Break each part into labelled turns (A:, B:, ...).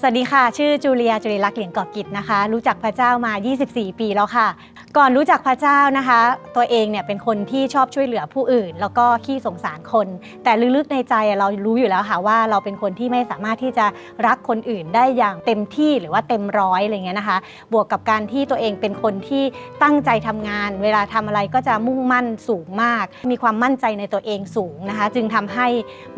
A: สวัสดีค่ะ ชื่อจูเลียจุลิลักษ์เหลียงกอบกิจนะคะ รู้จักพระเจ้ามา 24 ปีแล้วค่ะก่อนรู้จักพระเจ้านะคะ ตัวเองเนี่ยเป็นคนที่ชอบช่วยเหลือผู้อื่น แล้วก็ขี้สงสารคน แต่ลึกๆในใจเรารู้อยู่แล้วค่ะว่าเราเป็นคนที่ไม่สามารถที่จะรักคนอื่นได้อย่างเต็มที่หรือว่าเต็มร้อยอะไรเงี้ยนะคะ บวกกับการที่ตัวเองเป็นคนที่ตั้งใจทำงาน เวลาทำอะไรก็จะมุ่งมั่นสูงมาก มีความมั่นใจในตัวเองสูงนะคะ จึงทำให้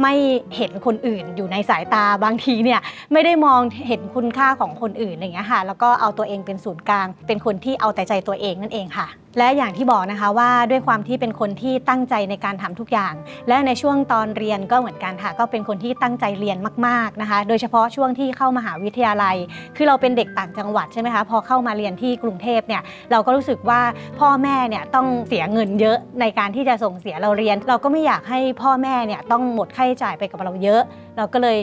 A: ไม่เห็นคนอื่นอยู่ในสายตาบางทีเนี่ยไม่ได้มองเห็นคุณค่าของคนอื่นอะไรเงี้ยค่ะแล้วก็เอาตัวเองเป็นศูนย์กลาง เป็นคนที่เอาแต่ใจตัวเองนั่นเองค่ะ และอย่างที่บอกนะคะว่าด้วยความที่เป็นคนที่ตั้งใจในการทำทุกอย่าง และในช่วงตอนเรียนก็เหมือนกันค่ะ ก็เป็นคนที่ตั้งใจเรียนมาก ๆนะคะ โดยเฉพาะช่วงที่เข้ามหาวิทยาลัย คือเราเป็นเด็กต่างจังหวัดใช่ไหมคะพอเข้ามาเรียนที่กรุงเทพเนี่ยเราก็รู้สึกว่าพ่อแม่เนี่ยต้องเสียเงินเยอะในการที่จะส่งเสียเราเรียน เราก็ไม่อยากให้พ่อแม่เนี่ยต้องหมดค่าใช้จ่ายไปกับเราเยอะ เราก็เลย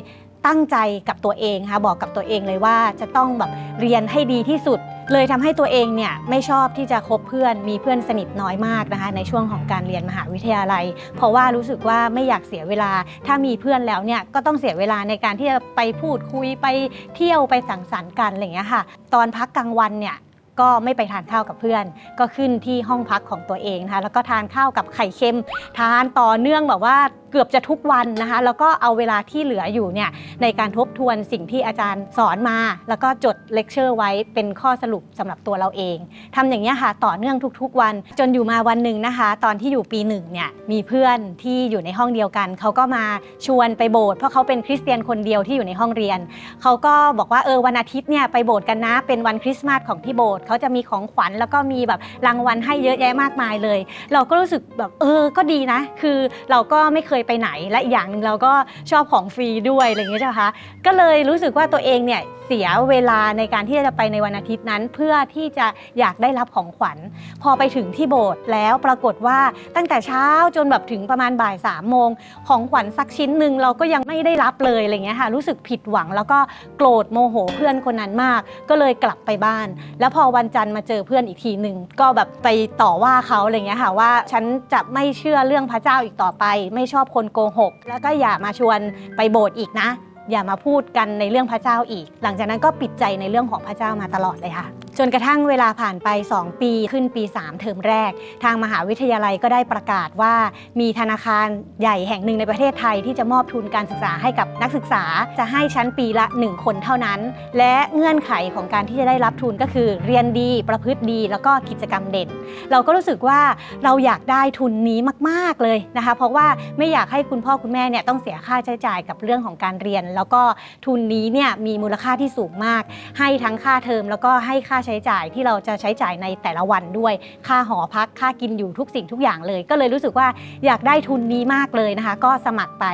A: ตั้งใจกับตัวเองค่ะบอกกับตัวเองเลยว่าจะต้องแบบเรียนให้ดีที่สุด เลยทำให้ตัวเองเนี่ยไม่ชอบที่จะคบเพื่อนมีเพื่อนสนิทน้อยมากนะคะในช่วงของการเรียนมหาวิทยาลัย เพราะว่ารู้สึกว่าไม่อยากเสียเวลา ถ้ามีเพื่อนแล้วเนี่ยก็ต้องเสียเวลาในการที่จะไปพูดคุยไปเที่ยวไปสังสรรค์กันอะไรอย่างเงี้ยค่ะ ตอนพักกลางวันเนี่ย ก็ไม่ไปทานข้าวกับเพื่อน ก็ขึ้นที่ห้องพักของตัวเองนะคะแล้วก็ทานข้าวกับไข่เค็ม ทานต่อเนื่องแบบว่าเกือบจะทุกวันนะคะแล้วก็เอาเวลาที่เหลืออยู่เนี่ยในการทบทวนสิ่งที่อาจารย์สอนมา แล้วก็จดเลคเชอร์ไว้เป็นข้อสรุปสำหรับตัวเราเองทำอย่างนี้ค่ะต่อเนื่องทุกๆวัน จนอยู่มาวันหนึ่งนะคะ ตอนที่อยู่ปีหนึ่งเนี่ยมีเพื่อนที่อยู่ในห้องเดียวกันเขาก็มาชวนไปโบสถ์เพราะเขาเป็นคริสเตียนคนเดียวที่อยู่ในห้องเรียนเขาก็บอกว่าเออวันอาทิตย์เนี่ยไปโบสถ์กันนะเป็นวันคริสต์มาสของที่โบสถ์เขาจะมีของขวัญแล้วก็มีแบบรางวัลให้เยอะแยะมากมายเลย เราก็รู้สึกแบบเออก็ดีนะ คือเราก็ไม่เคยไปไหนและอีกอย่างหนึ่งเราก็ชอบของฟรีด้วยอะไรอย่างเงี้ยใช่ไหมคะก็เลยรู้สึกว่าตัวเองเนี่ยเสียเวลาในการที่จะไปในวันอาทิตย์นั้น เพื่อที่จะอยากได้รับของขวัญ พอไปถึงที่โบสถ์แล้วปรากฏว่าตั้งแต่เช้าจนแบบถึงประมาณบ่ายสามโมงของขวัญสักชิ้นหนึ่งเราก็ยังไม่ได้รับเลยอะไรเงี้ยค่ะรู้สึกผิดหวังแล้วก็โกรธโมโหเพื่อนคนนั้นมาก ก็เลยกลับไปบ้าน แล้วพอวันจันทร์มาเจอเพื่อนอีกทีหนึ่งก็แบบไปต่อว่าเขาอะไรเงี้ยค่ะว่าฉันจะไม่เชื่อเรื่องพระเจ้าอีกต่อไป ไม่ชอบคนโกหก แล้วก็อย่ามาชวนไปโบสถ์อีกนะ อย่ามาพูดกันในเรื่องพระเจ้าอีก หลังจากนั้นก็ปิดใจในเรื่องของพระเจ้ามาตลอดเลยค่ะ จนกระทั่งเวลาผ่านไป 2 ปีขึ้นปี 3 เทอมแรก ทางมหาวิทยาลัยก็ได้ประกาศว่า มีธนาคารใหญ่แห่งหนึ่งในประเทศไทยที่จะมอบทุนการศึกษาให้กับนักศึกษาจะให้ชั้นปีละ 1 คนเท่านั้น และเงื่อนไขของการที่จะได้รับทุนก็คือเรียนดีประพฤติดี แล้วก็กิจกรรมเด่น เราก็รู้สึกว่าเราอยากได้ทุนนี้มาก ๆเลยนะคะ เพราะว่าไม่อยากให้คุณพ่อคุณแม่เนี่ยต้องเสียค่าใช้จ่ายกับเรื่องของการเรียน แล้วก็ทุนนี้เนี่ยมีมูลค่าที่สูงมาก ให้ทั้งค่าเทอมแล้วก็ให้ค่าใช้จ่ายที่เราจะใช้จ่ายในแต่ละวันด้วย ค่าหอพักค่ากินอยู่ทุกสิ่งทุกอย่างเลย ก็เลยรู้สึกว่าอยากได้ทุนนี้มากเลยนะคะ ก็สมัครไป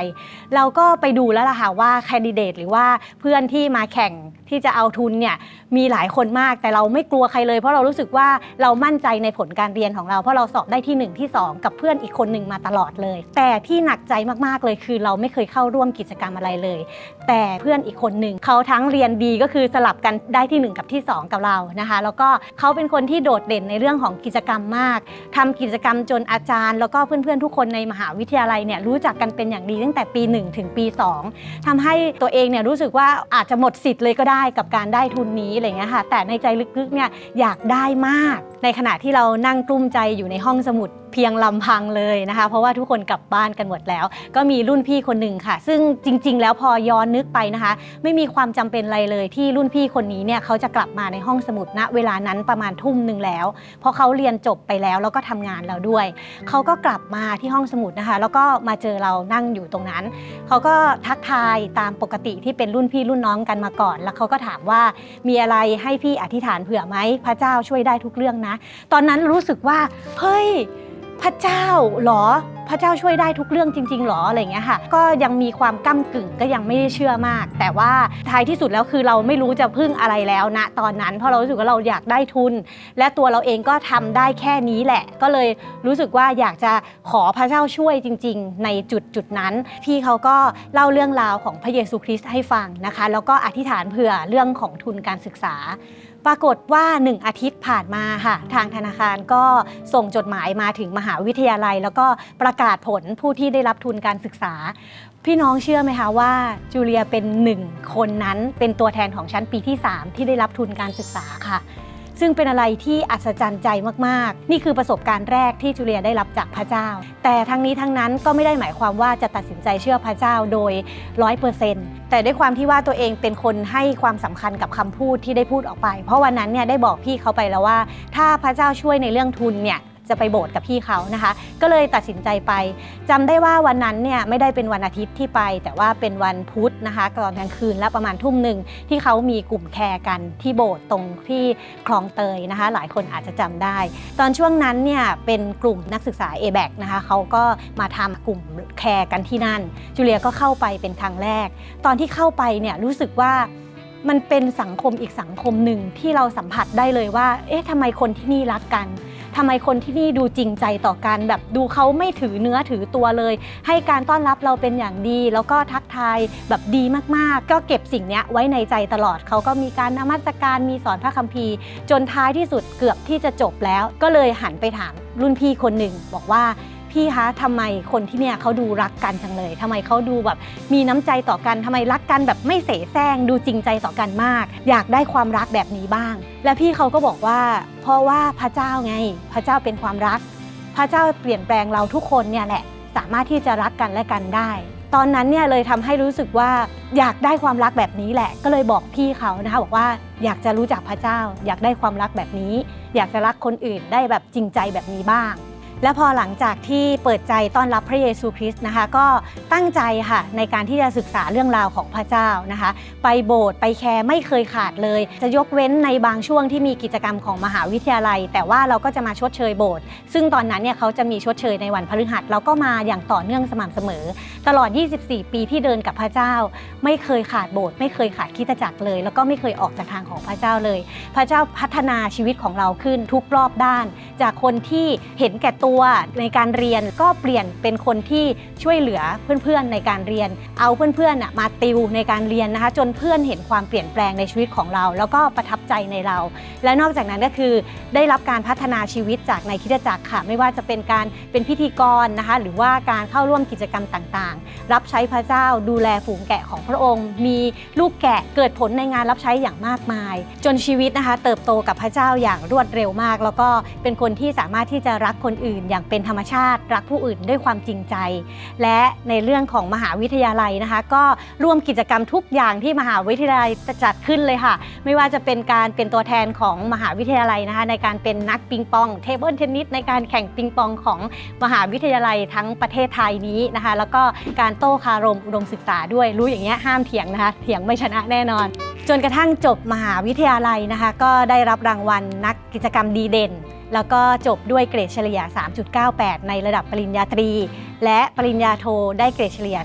A: เราก็ไปดูแล้วล่ะค่ะว่าแคนดิเดตหรือว่าเพื่อนที่มาแข่ง ที่จะเอาทุนเนี่ยมีหลายคนมากแต่เราไม่กลัวใครเลย เพราะเรารู้สึกว่าเรามั่นใจในผลการเรียนของเรา เพราะเราสอบได้ที่ 1 ที่ 2 กับเพื่อนอีกคนหนึ่งมาตลอดเลย แต่ที่หนักใจมากๆเลยคือเราไม่เคยเข้าร่วมกิจกรรมอะไรเลย แต่เพื่อนอีกคนหนึ่งเขาทั้งเรียนดีก็คือสลับกันได้ที่ 1 กับที่ 2 กับเรานะคะ แล้วก็เขาเป็นคนที่โดดเด่นในเรื่องของกิจกรรมมากทำกิจกรรมจนอาจารย์ แล้วก็เพื่อนๆทุกคนในมหาวิทยาลัยเนี่ยรู้จักกันเป็นอย่างดีตั้งแต่ปี 1 ถึงปี 2ทำให้ตัวเองเนี่ยรู้สึกว่าอาจจะหมดสิทธิ์เลยก็ได้กับการได้ทุนนี้อะไรเงี้ยค่ะ แต่ในใจลึกๆเนี่ยอยากได้มาก ในขณะที่เรานั่งกลุ้มใจอยู่ในห้องสมุด เพียงลำพังเลยนะคะ เพราะว่าทุกคนกลับบ้านกันหมดแล้ว ก็มีรุ่นพี่คนหนึ่งค่ะ ซึ่งจริง ๆ แล้วพอย้อนนึกไปนะคะ ไม่มีความจำเป็นอะไรเลยที่รุ่นพี่คนนี้เนี่ยเขาจะกลับมาในห้องสมุดณเวลานั้นประมาณทุ่มหนึ่งแล้ว เพราะเขาเรียนจบไปแล้วแล้วก็ทำงานแล้วด้วย เขาก็กลับมาที่ห้องสมุดนะคะ แล้วก็มาเจอเรานั่งอยู่ตรงนั้น เขาก็ทักทายตามปกติที่เป็นรุ่นพี่รุ่นน้องกันมาก่อน แล้วเขาก็ถามว่ามีอะไรให้พี่อธิษฐานเผื่อไหมพระเจ้าช่วยได้ทุกเรื่องนะ ตอนนั้นรู้สึกว่าเฮ้ย พระเจ้าเหรอ พระเจ้าช่วยได้ทุกเรื่องจริงๆหรออะไรเงี้ยค่ะ ก็ยังมีความก้ากึ่งก็ยังไม่ได้เชื่อมาก แต่ว่าท้ายที่สุดแล้วคือเราไม่รู้จะพึ่งอะไรแล้วณตอนนั้นเพราะเรารู้สึกว่าเราอยากได้ทุน และตัวเราเองก็ทำได้แค่นี้แหละ ก็เลยรู้สึกว่าอยากจะขอพระเจ้าช่วยจริง ๆ ในจุดจุดนั้น พี่เขาก็เล่าเรื่องราวของพระเยซูคริสต์ให้ฟังนะคะ แล้วก็อธิษฐานเผื่อเรื่องของทุนการศึกษาปรากฏว่า 1 อาทิตย์ผ่านมาค่ะ ทางธนาคารก็ส่งจดหมายมาถึงมหาวิทยาลัย แล้วก็ประประกาศผลผู้ที่ได้รับทุนการศึกษา พี่น้องเชื่อไหมคะว่าจูเลียเป็นหนึ่งคนนั้นเป็นตัวแทนของชั้นปีที่ 3 ที่ได้รับทุนการศึกษาค่ะ ซึ่งเป็นอะไรที่อัศจรรย์ใจมากๆ นี่คือประสบการณ์แรกที่จูเลียได้รับจากพระเจ้า แต่ทั้งนี้ทั้งนั้นก็ไม่ได้หมายความว่าจะตัดสินใจเชื่อพระเจ้าโดยร้อยเปอร์เซ็นต์แต่ด้วยความที่ว่าตัวเองเป็นคนให้ความสำคัญกับคำพูดที่ได้พูดออกไป เพราะวันนั้นเนี่ยได้บอกพี่เขาไปแล้วว่า ถ้าพระเจ้าช่วยในเรื่องทุนเนี่ย จะไปโบสถ์กับพี่เขานะคะ ก็เลยตัดสินใจไปจำได้ว่าวันนั้นเนี่ยไม่ได้เป็นวันอาทิตย์ที่ไป แต่ว่าเป็นวันพุธนะคะตอนกลางคืนและประมาณทุ่มหนึ่งที่เขามีกลุ่มแคร์กันที่โบสถ์ตรงที่คลองเตยนะคะ หลายคนอาจจะจำได้ ตอนช่วงนั้นเนี่ยเป็นกลุ่มนักศึกษา a b a c นะคะเขาก็มาทำกลุ่มแคร์กันที่นั่น จูเลียก็เข้าไปเป็นครั้งแรก ตอนที่เข้าไปเนี่ยรู้สึกว่า มันเป็นสังคมอีกสังคมหนึ่งที่เราสัมผัสได้เลยว่า เอ๊ะทำไมคนที่นี่รักกันทำไมคนที่นี่ดูจริงใจต่อกันแบบดูเขาไม่ถือเนื้อถือตัวเลย ให้การต้อนรับเราเป็นอย่างดี แล้วก็ทักทายแบบดีมากๆ ก็เก็บสิ่งเนี้ยไว้ในใจตลอดเขาก็มีการนมัสการมีสอนพระคัมภีร์ จนท้ายที่สุดเกือบที่จะจบแล้ว ก็เลยหันไปถามรุ่นพี่คนหนึ่งบอกว่า พี่คะทำไมคนที่เนี่ยเขาดูรักกันจังเลยทำไมเขาดูแบบมีน้ำใจต่อกันทำไมรักกันแบบไม่เสแสร้งดูจริงใจต่อกันมาก อยากได้ความรักแบบนี้บ้าง และพี่เขาก็บอกว่า เพราะว่าพระเจ้าไง พระเจ้าเป็นความรัก พระเจ้าเปลี่ยนแปลงเราทุกคนเนี่ยแหละ สามารถที่จะรักกันและกันได้ ตอนนั้นเนี่ยเลยทำให้รู้สึกว่าอยากได้ความรักแบบนี้แหละ ก็เลยบอกพี่เขานะคะบอกว่าอยากจะรู้จักพระเจ้า อยากได้ความรักแบบนี้ อยากจะรักคนอื่นได้แบบจริงใจแบบนี้บ้าง และพอหลังจากที่เปิดใจต้อนรับพระเยซูคริสต์นะคะ ก็ตั้งใจค่ะในการที่จะศึกษาเรื่องราวของพระเจ้านะคะ ไปโบสถ์ไปแคร์ไม่เคยขาดเลย จะยกเว้นในบางช่วงที่มีกิจกรรมของมหาวิทยาลัย แต่ว่าเราก็จะมาชดเชยโบสถ์ซึ่งตอนนั้นเนี่ยเขาจะมีชดเชยในวันพฤหัสเราก็มาอย่างต่อเนื่องสม่ำเสมอ ตลอด 24 ปีที่เดินกับพระเจ้า ไม่เคยขาดโบสถ์ไม่เคยขาดคิดจักรเลย แล้วก็ไม่เคยออกจากทางของพระเจ้าเลย พระเจ้าพัฒนาชีวิตของเราขึ้นทุกรอบด้าน จากคนที่เห็นแก่ตัววในการเรียนก็เปลี่ยนเป็นคนที่ช่วยเหลือเพื่อนๆในการเรียน เอาเพื่อนๆมาติวในการเรียนนะคะ จนเพื่อนเห็นความเปลี่ยนแปลงในชีวิตของเรา แล้วก็ประทับใจในเรา และนอกจากนั้นก็คือได้รับการพัฒนาชีวิตจากในคิดจักรค่ะ ไม่ว่าจะเป็นการเป็นพิธีกรนะคะ หรือว่าการเข้าร่วมกิจกรรมต่างๆ รับใช้พระเจ้าดูแลฝูงแกะของพระองค์ มีลูกแกะเกิดผลในงานรับใช้อย่างมากมาย จนชีวิตนะคะ เติบโตกับพระเจ้าอย่างรวดเร็วมาก แล้วก็เป็นคนที่สามารถที่จะรักคนอื่นอย่างเป็นธรรมชาติ รักผู้อื่นด้วยความจริงใจ และในเรื่องของมหาวิทยาลัยนะคะ ก็ร่วมกิจกรรมทุกอย่างที่มหาวิทยาลัยจัดขึ้นเลยค่ะ ไม่ว่าจะเป็นการเป็นตัวแทนของมหาวิทยาลัยนะคะ ในการเป็นนักปิงปองเทเบิลเทนนิสในการแข่งปิงปองของมหาวิทยาลัยทั้งประเทศไทยนี้นะคะ แล้วก็การโต้คารมอุดมศึกษาด้วยรู้อย่างเงี้ยห้ามเถียงนะคะ เถียงไม่ชนะแน่นอน จนกระทั่งจบมหาวิทยาลัยนะคะ ก็ได้รับรางวัลนัก กิจกรรมดีเด่น แล้วก็จบด้วยเกรดเฉลี่ย 3.98 ในระดับปริญญาตรี และปริญญาโทได้เกรดเฉลี่ย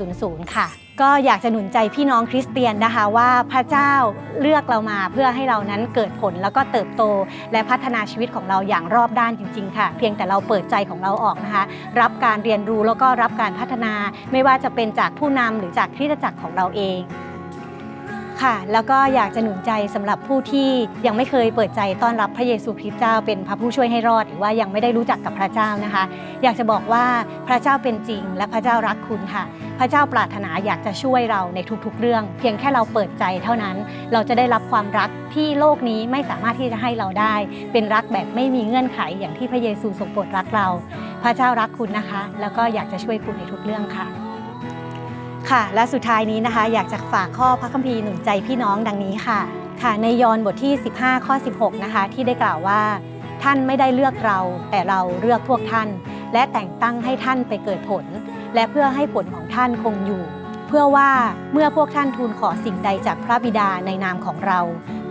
A: 4.00 ค่ะ ก็อยากจะหนุนใจพี่น้องคริสเตียนนะคะว่าพระเจ้าเลือกเรามาเพื่อให้เรานั้นเกิดผลแล้วก็เติบโต และพัฒนาชีวิตของเราอย่างรอบด้านจริง ๆ ค่ะ เพียงแต่เราเปิดใจของเราออกนะคะ รับการเรียนรู้แล้วก็รับการพัฒนา ไม่ว่าจะเป็นจากผู้นำหรือจากคริสตจักรของเราเอง ค่ะ แล้วก็อยากจะหนุนใจสำหรับผู้ที่ยังไม่เคยเปิดใจต้อนรับพระเยซูคริสต์เจ้าเป็นพระผู้ช่วยให้รอด หรือว่ายังไม่ได้รู้จักกับพระเจ้านะคะ อยากจะบอกว่าพระเจ้าเป็นจริง และพระเจ้ารักคุณค่ะ พระเจ้าปรารถนาอยากจะช่วยเราในทุกๆ เรื่อง เพียงแค่เราเปิดใจเท่านั้น เราจะได้รับความรักที่โลกนี้ไม่สามารถที่จะให้เราได้ เป็นรักแบบไม่มีเงื่อนไขอย่างที่พระเยซูทรงโปรดรักเรา พระเจ้ารักคุณนะคะ แล้วก็อยากจะช่วยคุณในทุกเรื่องค่ะ ค่ะ และสุดท้ายนี้นะคะ อยากจะฝากข้อพระคัมภีร์หนุนใจพี่น้องดังนี้ค่ะ ค่ะ ในยอห์นบทที่ 15 ข้อ 16 นะคะ ที่ได้กล่าวว่า ท่านไม่ได้เลือกเรา แต่เราเลือกพวกท่าน และแต่งตั้งให้ท่านไปเกิดผล และเพื่อให้ผลของท่านคงอยู่ เพื่อว่าเมื่อพวกท่านทูลขอสิ่งใดจากพระบิดาในนามของเรา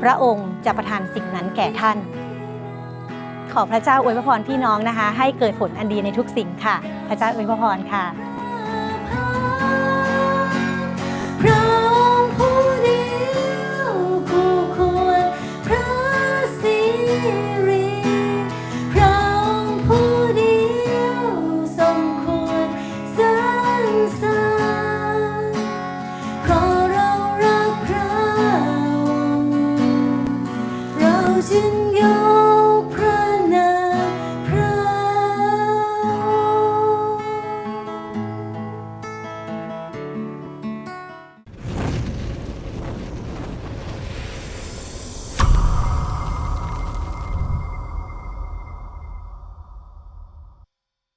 A: พระองค์จะประทานสิ่งนั้นแก่ท่านขอพระเจ้าอวยพรพี่น้องนะคะ ให้เกิดผลอันดีในทุกสิ่งค่ะ พระเจ้าอวยพรค่ะ